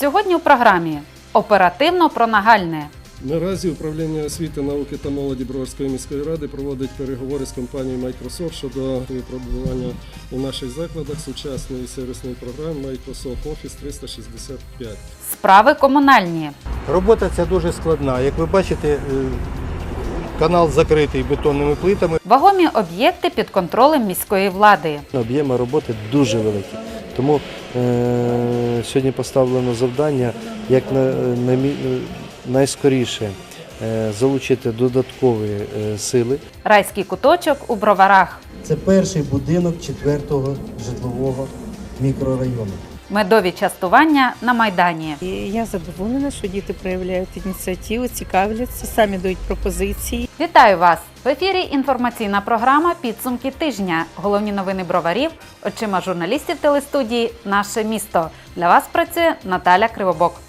Сьогодні у програмі оперативно про нагальне. Наразі управління освіти, науки та молоді Броварської міської ради проводить переговори з компанією Microsoft щодо випробування у наших закладах сучасної сервісної програми Microsoft Office 365. Справи комунальні. Робота ця дуже складна. Як ви бачите, е, канал закритий бетонними плитами. Вагомі об'єкти під контролем міської влади. Об'єми роботи дуже великі. Тому е, сьогодні поставлено завдання як на, на, найскоріше е, залучити додаткові е, сили. Райський куточок у броварах. Це перший будинок четвертого житлового мікрорайону. Медові частування на майдані. І я задоволена, що діти проявляють ініціативу, цікавляться, самі дають пропозиції. Вітаю вас! В ефірі інформаційна програма Підсумки тижня. Головні новини броварів. Очима журналістів телестудії Наше місто. Для вас працює Наталя Кривобок.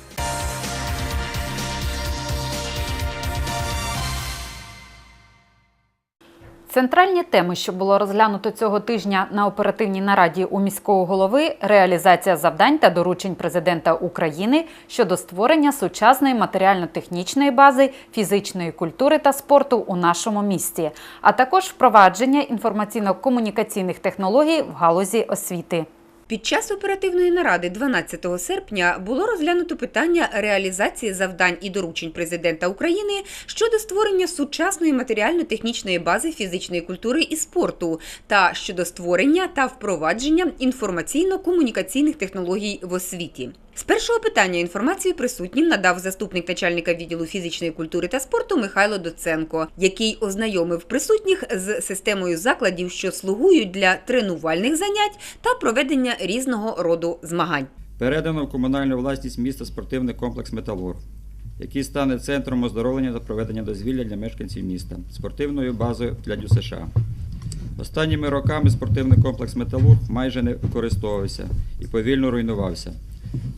Центральні теми, що було розглянуто цього тижня на оперативній нараді у міського голови, реалізація завдань та доручень президента України щодо створення сучасної матеріально-технічної бази фізичної культури та спорту у нашому місті, а також впровадження інформаційно-комунікаційних технологій в галузі освіти. Під час оперативної наради 12 серпня було розглянуто питання реалізації завдань і доручень президента України щодо створення сучасної матеріально-технічної бази фізичної культури і спорту та щодо створення та впровадження інформаційно-комунікаційних технологій в освіті. З першого питання інформацію присутнім надав заступник начальника відділу фізичної культури та спорту Михайло Доценко, який ознайомив присутніх з системою закладів, що слугують для тренувальних занять та проведення різного роду змагань. Передано в комунальну власність міста спортивний комплекс Металург, який стане центром оздоровлення та проведення дозвілля для мешканців міста, спортивною базою для ДЮСШ. Останніми роками спортивний комплекс Металург майже не використовувався і повільно руйнувався.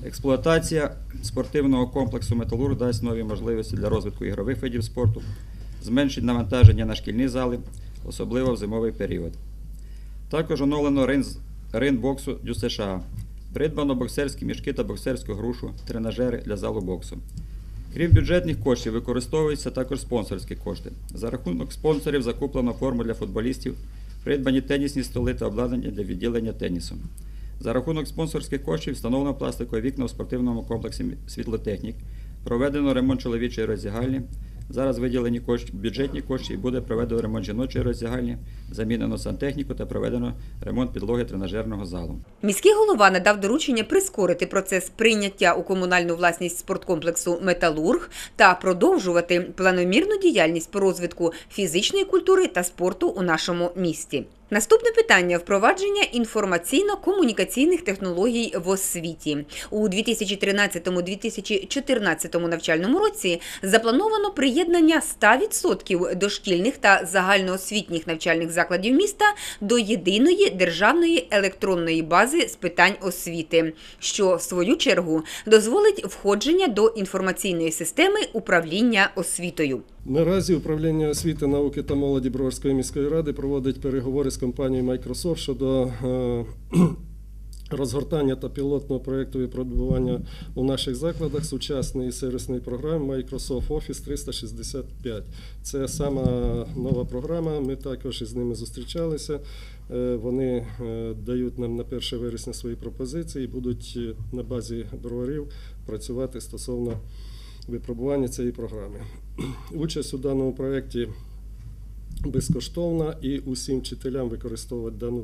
Експлуатація спортивного комплексу Металург дасть нові можливості для розвитку ігрових видів спорту, зменшить навантаження на шкільні зали, особливо в зимовий період. Також оновлено рин, боксу ДЮСШ. Придбано боксерські мішки та боксерську грушу, тренажери для залу боксу. Крім бюджетних коштів, використовуються також спонсорські кошти. За рахунок спонсорів закуплено форму для футболістів, придбані тенісні столи та обладнання для відділення тенісу. За рахунок спонсорських коштів встановлено пластикові вікна у спортивному комплексі світлотехнік, проведено ремонт чоловічої роздягальні. Зараз виділені кошти, бюджетні кошти і буде проведено ремонт жіночої роздягальні, замінено сантехніку та проведено ремонт підлоги тренажерного залу. Міський голова надав доручення прискорити процес прийняття у комунальну власність спорткомплексу Металург та продовжувати планомірну діяльність по розвитку фізичної культури та спорту у нашому місті. Наступне питання впровадження інформаційно-комунікаційних технологій в освіті у 2013-2014 навчальному році заплановано приєднання 100% дошкільних та загальноосвітніх навчальних закладів міста до єдиної державної електронної бази з питань освіти, що в свою чергу дозволить входження до інформаційної системи управління освітою. Наразі управління освіти, науки та молоді Броварської міської ради проводить переговори з компанією Microsoft щодо е, розгортання та пілотного проєкту випробування у наших закладах сучасної сервісної програми Microsoft Office 365. Це сама нова програма. Ми також із ними зустрічалися. Е, Вони е, дають нам на 1 вересня свої пропозиції і будуть на базі броварів працювати стосовно випробування цієї програми. Участь у даному проєкті безкоштовна і усім вчителям використовувати дану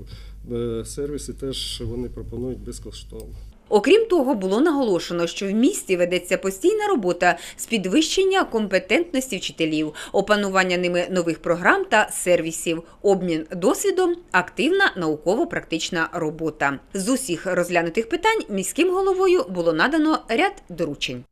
е, сервіс теж вони пропонують безкоштовно. Окрім того, було наголошено, що в місті ведеться постійна робота з підвищення компетентності вчителів, опанування ними нових програм та сервісів, обмін досвідом, активна науково-практична робота. З усіх розглянутих питань міським головою було надано ряд доручень.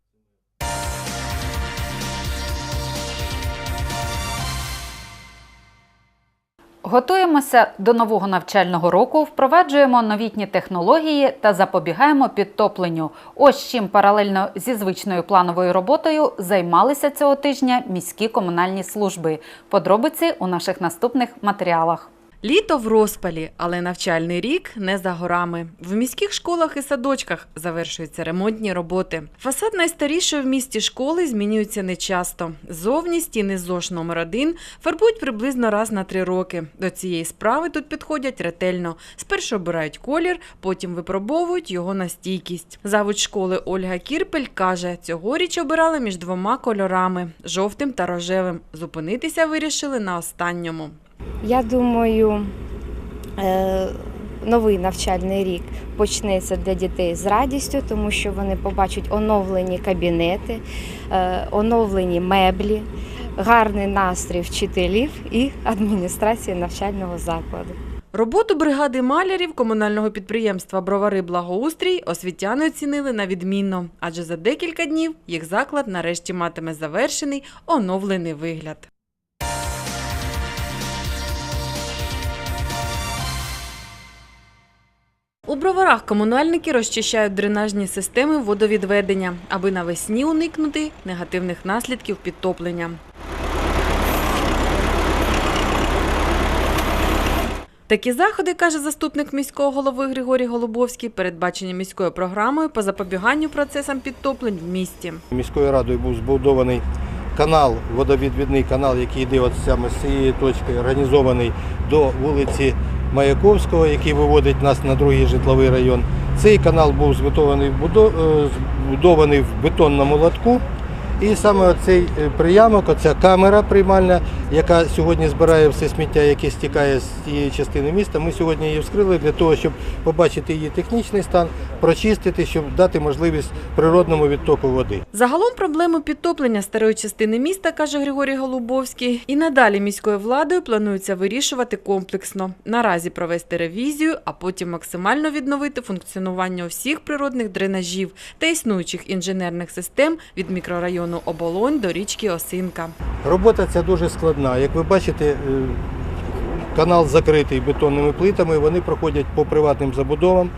Готуємося до нового навчального року, впроваджуємо новітні технології та запобігаємо підтопленню. Ось чим паралельно зі звичною плановою роботою займалися цього тижня міські комунальні служби. Подробиці у наших наступних матеріалах. Літо в розпалі, але навчальний рік не за горами. В міських школах і садочках завершуються ремонтні роботи. Фасад найстарішої в місті школи змінюється нечасто. Зовні стіни ЗОЖ номер 1 фарбують приблизно раз на три роки. До цієї справи тут підходять ретельно. Спершу обирають колір, потім випробовують його на стійкість. Завуч школи Ольга Кірпель каже, цьогоріч обирали між двома кольорами жовтим та рожевим. Зупинитися вирішили на останньому. Я думаю, е, новий навчальний рік почнеться для дітей з радістю, тому що вони побачать оновлені кабінети, е, оновлені меблі, гарний настрій вчителів і адміністрації навчального закладу. Роботу бригади малярів комунального підприємства Бровари Благоустрій освітяни оцінили на відмінно, адже за декілька днів їх заклад нарешті матиме завершений оновлений вигляд. У броварах комунальники розчищають дренажні системи водовідведення, аби навесні уникнути негативних наслідків підтоплення. Такі заходи, каже заступник міського голови Григорій Голубовський, передбачені міською програмою по запобіганню процесам підтоплень в місті. Міською радою був збудований канал, водовідвідний канал, який йде от саме з цієї точки, організований до вулиці Маяковського, який виводить нас на другий житловий район. Цей канал був збудований в е, бетонному лотку. І саме цей приямок, оця камера приймальна, яка сьогодні збирає все сміття, яке стікає з цієї частини міста, ми сьогодні її вскрили для того, щоб побачити її технічний стан, прочистити, щоб дати можливість природному відтоку води. Загалом проблему підтоплення старої частини міста, каже Григорій Голубовський, і надалі міською владою планується вирішувати комплексно. Наразі провести ревізію, а потім максимально відновити функціонування всіх природних дренажів та існуючих інженерних систем від мікрорайону Оболонь до річки Осинка. Робота ця дуже складна. Як ви бачите, е, канал закритий бетонними плитами, вони проходять по приватним забудовам.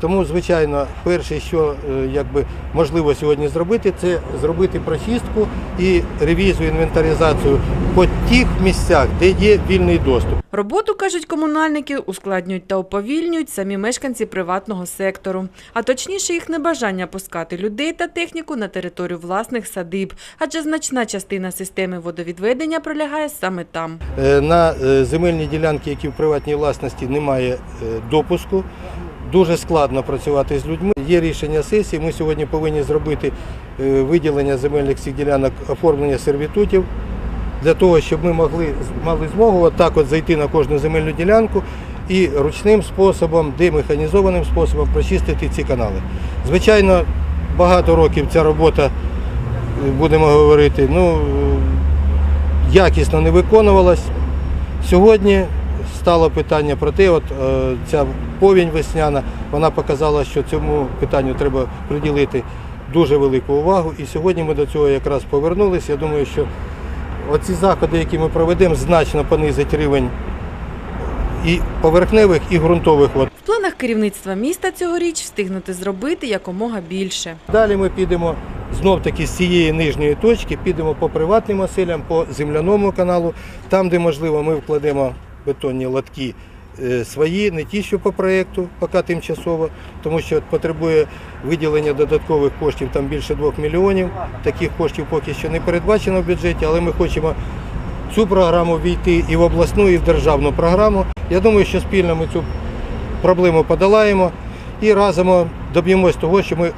Тому, звичайно, перше, що е, якби, можливо сьогодні зробити, це зробити прочистку і ревізію, інвентаризацію по тих місцях, де є вільний доступ. Роботу, кажуть комунальники, ускладнюють та уповільнюють самі мешканці приватного сектору, а точніше їх небажання пускати людей та техніку на територію власних садиб, адже значна частина системи водовідведення пролягає саме там. Е, На е, земельні ділянки, які в приватній власності, немає допуску. Дуже складно працювати з людьми. Є рішення сесії. Ми сьогодні повинні зробити е, виділення земельних цих ділянок, оформлення сервітутів для того, щоб ми могли мали змогу отак от зайти на кожну земельну ділянку і ручним способом, демеханізованим способом прочистити ці канали. Звичайно, багато років ця робота, е, будемо говорити, ну, е, якісно не виконувалась. Сьогодні стало питання про те, от е, ця повінь весняна, вона показала, що цьому питанню треба приділити дуже велику увагу. І сьогодні ми до цього якраз повернулися. Я думаю, що оці заходи, які ми проведемо, значно понизять рівень і поверхневих, і ґрунтових вод. В планах керівництва міста цьогоріч встигнути зробити якомога більше. Далі ми підемо знов таки з цієї нижньої точки, підемо по приватним оселям, по земляному каналу. Там, де можливо, ми вкладемо бетонні лотки е, свої, не ті, що по проєкту, поки тимчасово, тому що потребує виділення додаткових коштів там більше 2 мільйонів. Таких коштів поки що не передбачено в бюджеті, але ми хочемо цю програму війти і в обласну, і в державну програму. Я думаю, що спільно ми цю проблему подолаємо і разом доб'ємось того, що ми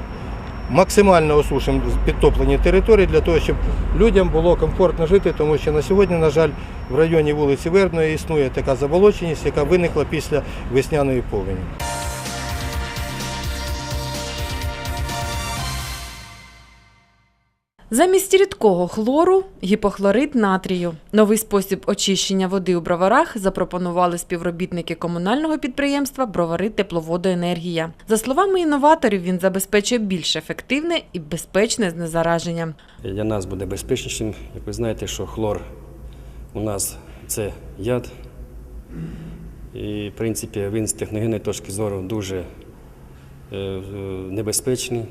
максимально осушимо підтоплені території для того, щоб людям було комфортно жити, тому що на сьогодні, на жаль, в районі вулиці Вербної існує така заболоченість, яка виникла після весняної повені. Замість рідкого хлору гіпохлорид натрію. Новий спосіб очищення води у броварах запропонували співробітники комунального підприємства Бровари Тепловодоенергія. За словами інноваторів, він забезпечує більш ефективне і безпечне знезараження. Для нас буде безпечнішим. Як ви знаєте, що хлор у нас це яд. І, в принципі, він з техногенної точки зору дуже е, е, небезпечний.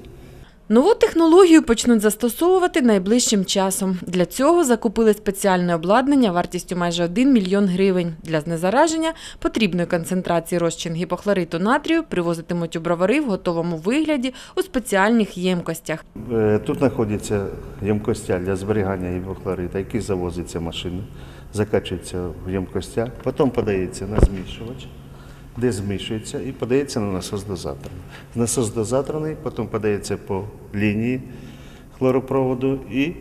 Нову технологію почнуть застосовувати найближчим часом. Для цього закупили спеціальне обладнання вартістю майже 1 мільйон гривень. Для знезараження потрібної концентрації розчин гіпохлориту натрію привозитимуть у бровари в готовому вигляді у спеціальних ємкостях. Е, Тут знаходяться ємкостя для зберігання гіпохлорита, який завозиться машиною, закачується в ємкостя, потім подається на змішувач, де змішується і подається на насос дозаторний. Насос дозаторний потім подається по лінії хлоропроводу і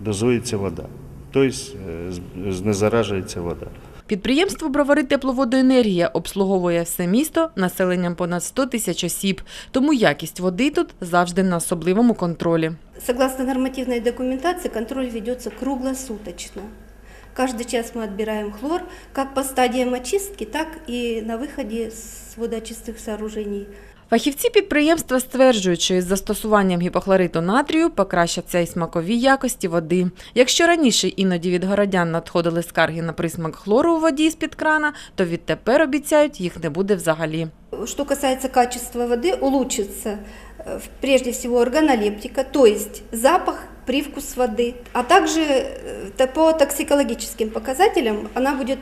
дозується вода. Тобто е, знезаражується вода. Підприємство Бровари Тепловодоенергія обслуговує все місто населенням понад 100 тисяч осіб, тому якість води тут завжди на особливому контролі. Согласно нормативной документации, контроль ведется круглосуточно. Каждый час мы отбираем хлор как по стадиям очистки, так и на выходе с водоочистных сооружений. Фахівці підприємства стверджують, що із застосуванням гіпохлориту натрію покращаться і смакові якості води. Якщо раніше іноді від городян надходили скарги на присмак хлору у воді з-під крана, то відтепер обіцяють, їх не буде взагалі. Что касается качества воды, улучшится э, в- прежде всего органолептика, то есть запах, привкус воды, а также э, по токсикологическим показателям она будет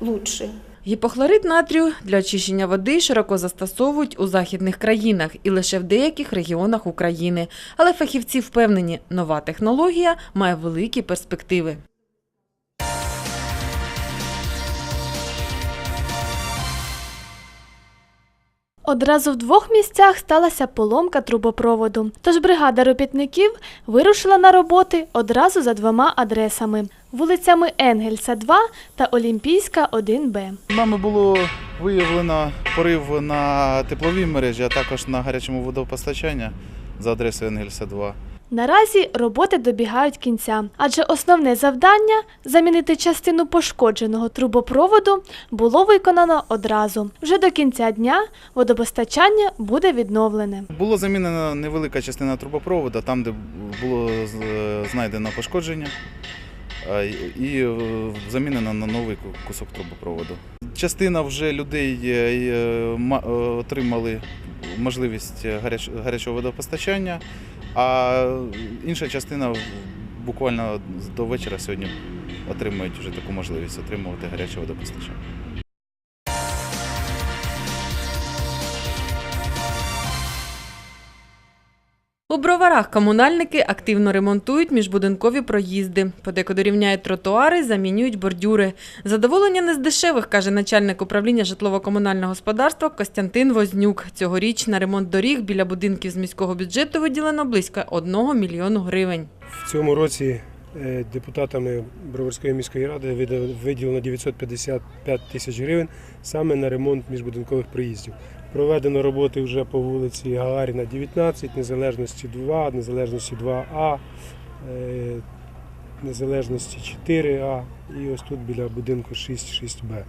лучше. Гіпохлорид натрію для очищення води широко застосовують у західних країнах і лише в деяких регіонах України. Але фахівці впевнені, нова технологія має великі перспективи. Одразу в двох місцях сталася поломка трубопроводу. Тож бригада робітників вирушила на роботи одразу за двома адресами: вулицями Енгельса 2 та Олімпійська 1Б. Нами було виявлено порив на тепловій мережі, а також на гарячому водопостачанні за адресою Енгельса 2. Наразі роботи добігають кінця, адже основне завдання замінити частину пошкодженого трубопроводу було виконано одразу. Вже до кінця дня водопостачання буде відновлене. Було замінено невелика частина трубопроводу, там, де було знайдено пошкодження, і е, замінено на новий кусок трубопроводу. Частина вже людей е, е, ма- е, отримали можливість гаряч- гарячого водопостачання, а інша частина буквально до вечора сьогодні отримують вже таку можливість отримувати гаряче водопостачання. У броварах комунальники активно ремонтують міжбудинкові проїзди. Подекуди рівняють тротуари, замінюють бордюри. Задоволення не з дешевих, каже начальник управління житлово-комунального господарства Костянтин Вознюк. Цьогоріч на ремонт доріг біля будинків з міського бюджету виділено близько 1 мільйону гривень. В цьому році е, депутатами Броварської міської ради виділено 955 тисяч гривень саме на ремонт міжбудинкових проїздів. Проведено роботи вже по вулиці Гагаріна 19, Незалежності 2, Незалежності 2А, е, Незалежності 4А і ось тут біля будинку 6, 6Б.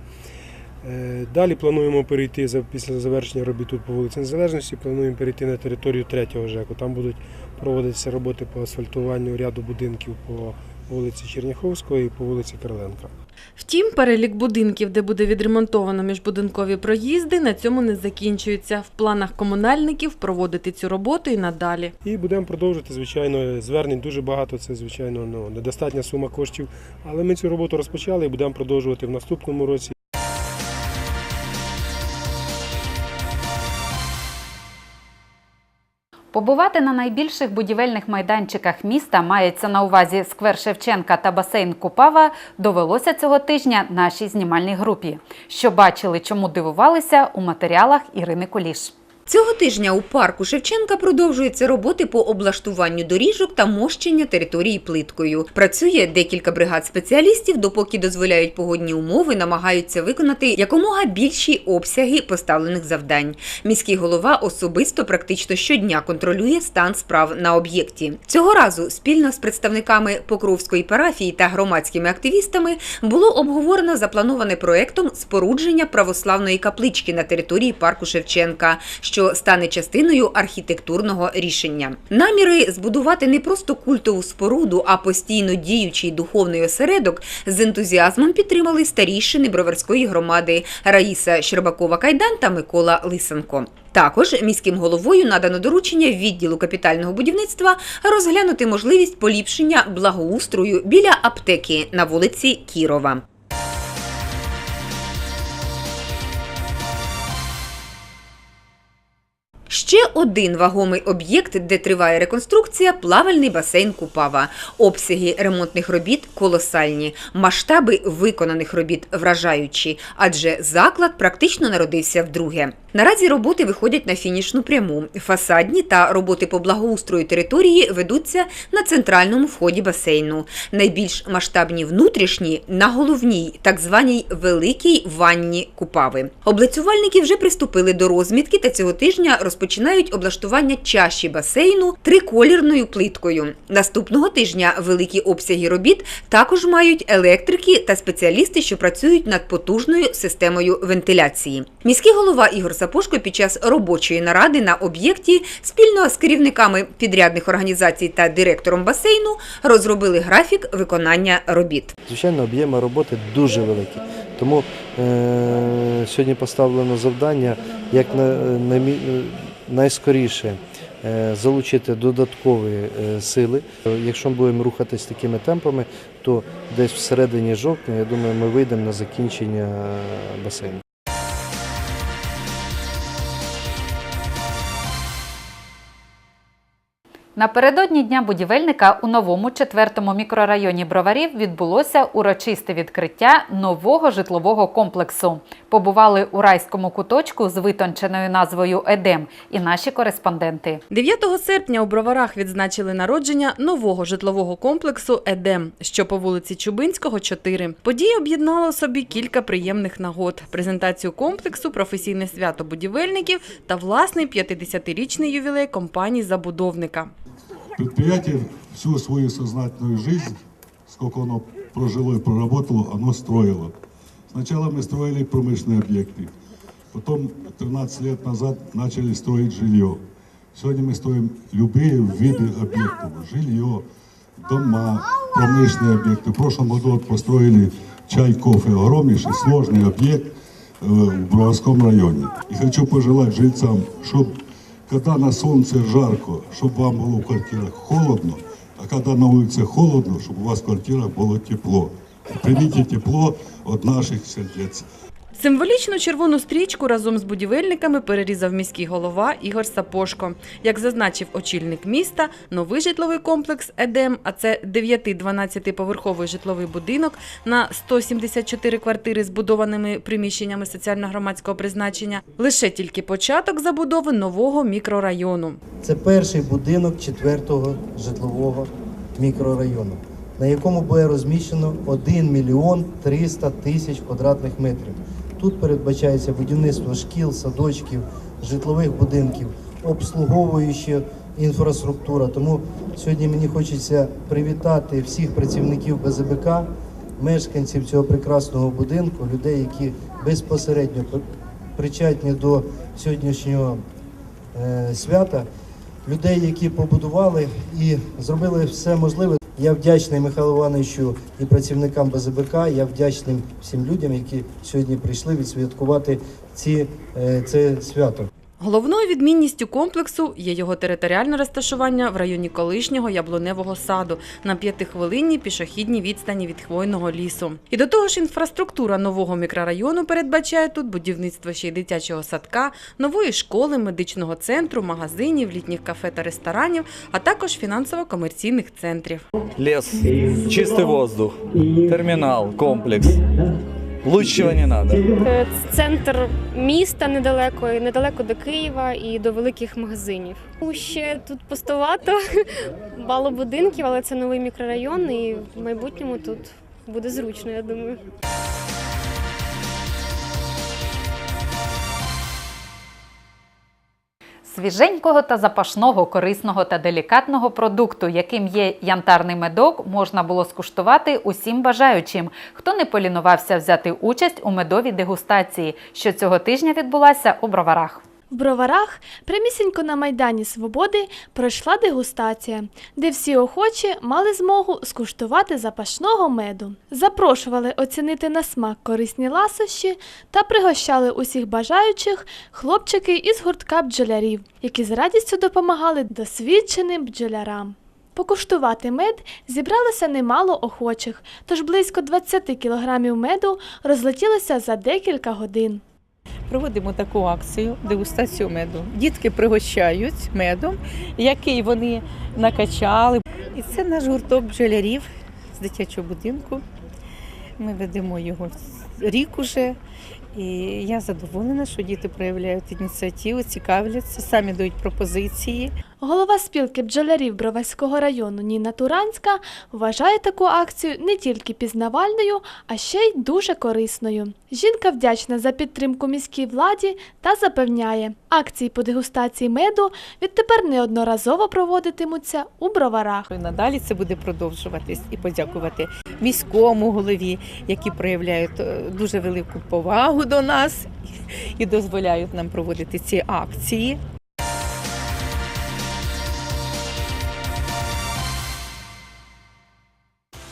Е, Далі плануємо перейти після завершення робіт тут по вулиці Незалежності, плануємо перейти на територію третього ЖЕКу. Там будуть проводитися роботи по асфальтуванню ряду будинків по вулиці Черняховської і по вулиці Короленка. Втім, перелік будинків, де буде відремонтовано міжбудинкові проїзди, на цьому не закінчується. В планах комунальників проводити цю роботу і надалі. І будемо продовжувати, звичайно, звернень дуже багато, це, звичайно, ну, недостатня сума коштів. Але ми цю роботу розпочали і будемо продовжувати в наступному році. Побувати на найбільших будівельних майданчиках міста мається на увазі сквер Шевченка та басейн Купава довелося цього тижня нашій знімальній групі. Що бачили, чому дивувалися у матеріалах Ірини Куліш. Цього тижня у парку Шевченка продовжуються роботи по облаштуванню доріжок та мощення території плиткою. Працює декілька бригад спеціалістів, допоки дозволяють погодні умови, намагаються виконати якомога більші обсяги поставлених завдань. Міський голова особисто практично щодня контролює стан справ на об'єкті. Цього разу спільно з представниками Покровської парафії та громадськими активістами було обговорено заплановане проектом спорудження православної каплички на території парку Шевченка, що що стане частиною архітектурного рішення. Наміри збудувати не просто культову споруду, а постійно діючий духовний осередок з ентузіазмом підтримали старійшини Броварської громади Раїса Щербакова-Кайдан та Микола Лисенко. Також міським головою надано доручення відділу капітального будівництва розглянути можливість поліпшення благоустрою біля аптеки на вулиці Кірова. Ще один вагомий об'єкт, де триває реконструкція – плавальний басейн Купава. Обсяги ремонтних робіт колосальні, масштаби виконаних робіт вражаючі, адже заклад практично народився вдруге. Наразі роботи виходять на фінішну пряму. Фасадні та роботи по благоустрою території ведуться на центральному вході басейну. Найбільш масштабні внутрішні на головній, так званій великій ванні Купави. Облицювальники вже приступили до розмітки та цього тижня розпочинають облаштування чаші басейну триколірною плиткою. Наступного тижня великі обсяги робіт також мають електрики та спеціалісти, що працюють над потужною системою вентиляції. Міський голова Ігор Сапошко під час робочої наради на об'єкті спільно з керівниками підрядних організацій та директором басейну розробили графік виконання робіт. Звичайно, об'єми роботи дуже великі. Тому е, сьогодні поставлено завдання як на, на, найскоріше е, залучити додаткові е, сили. Якщо ми будемо рухатись такими темпами, то десь всередині жовтня, я думаю, ми вийдемо на закінчення е, басейну. Напередодні Дня будівельника у новому четвертому мікрорайоні Броварів відбулося урочисте відкриття нового житлового комплексу. Побували у райському куточку з витонченою назвою Едем і наші кореспонденти. 9 серпня у Броварах відзначили народження нового житлового комплексу Едем, що по вулиці Чубинського, 4. Подія об'єднала собі кілька приємних нагод: презентацію комплексу, професійне свято будівельників та власний 50-річний ювілей компанії-забудовника. Предприятие всю свою сознательную жизнь, сколько оно прожило и проработало, оно строило. Сначала мы строили промышленные объекты, потом 13 лет назад начали строить жилье. Сегодня мы строим любые виды объектов. Жилье, дома, промышленные объекты. В прошлом году построили чай, кофе, огромнейший, сложный объект э, в Броварском районе. И хочу пожелать жильцам, чтобы когда на солнце жарко, чтобы вам было в квартирах холодно, а когда на улице холодно, чтобы у вас в квартирах было тепло. Примите тепло от наших сердец. Символічну червону стрічку разом з будівельниками перерізав міський голова Ігор Сапошко. Як зазначив очільник міста, новий житловий комплекс Едем, а це 9-12 поверховий житловий будинок на 174 квартири з будованими приміщеннями соціально-громадського призначення, лише тільки початок забудови нового мікрорайону. Це перший будинок четвертого житлового мікрорайону, на якому буде розміщено 1 мільйон 300 тисяч квадратних метрів. Тут передбачається будівництво шкіл, садочків, житлових будинків, обслуговуюча інфраструктура. Тому сьогодні мені хочеться привітати всіх працівників БЗБК, мешканців цього прекрасного будинку, людей, які безпосередньо причетні до сьогоднішнього е, свята, людей, які побудували і зробили все можливе. Я вдячний Михайлу Івановичу і працівникам БЗБК. Я вдячний всім людям, які сьогодні прийшли відсвяткувати ці, е, це свято. Головною відмінністю комплексу є його територіальне розташування в районі колишнього яблуневого саду на п'ятихвилинній пішохідній відстані від хвойного лісу. І до того ж, інфраструктура нового мікрорайону передбачає тут будівництво ще й дитячого садка, нової школи, медичного центру, магазинів, літніх кафе та ресторанів, а також фінансово-комерційних центрів. Лес, чистый воздух, терминал, комплекс. Лучшего не надо. Це Центр міста недалеко, недалеко до Києва і до великих магазинів. Ну, Ще тут пустовато, мало будинків, але це новий мікрорайон, і в майбутньому тут буде зручно, я думаю. Свіженького та запашного, корисного та делікатного продукту, яким є янтарний медок, можна було скуштувати усім бажаючим, хто не полінувався взяти участь у медовій дегустації, що цього тижня відбулася у Броварах. В броварах, прямісінько на Майдані Свободи, пройшла дегустація, де всі охочі мали змогу скуштувати запашного меду. Запрошували оцінити на смак корисні ласощі та пригощали усіх бажаючих хлопчики із гуртка бджолярів, які з радістю допомагали досвідченим бджолярам. Покуштувати мед зібралося немало охочих, тож близько 20 кілограмів меду розлетілося за декілька годин. Проводимо таку акцію дегустацію меду. Дітки пригощають медом, який вони накачали. І це наш гурток бджолярів з дитячого будинку. Ми ведемо його рік уже. І я задоволена, що діти проявляють ініціативу, цікавляться, самі дають пропозиції. Голова спілки бджолярів Броварського району Ніна Туранська вважає таку акцію не тільки пізнавальною, а ще й дуже корисною. Жінка вдячна за підтримку міській владі та запевняє, акції по дегустації меду відтепер неодноразово проводитимуться у броварах. Надалі це буде продовжуватись і подякувати міському голові, які проявляють е, дуже велику повагу до нас і дозволяють нам проводити ці акції.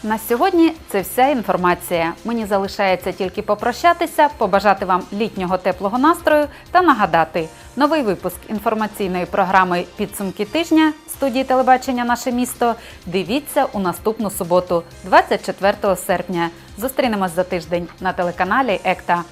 На сьогодні це вся інформація. Мені залишається тільки попрощатися, побажати вам літнього теплого настрою та нагадати новий випуск інформаційної програми Підсумки тижня студії телебачення Наше місто. Дивіться у наступну суботу, 24 серпня. Зустрінемось за тиждень на телеканалі ЕКТА.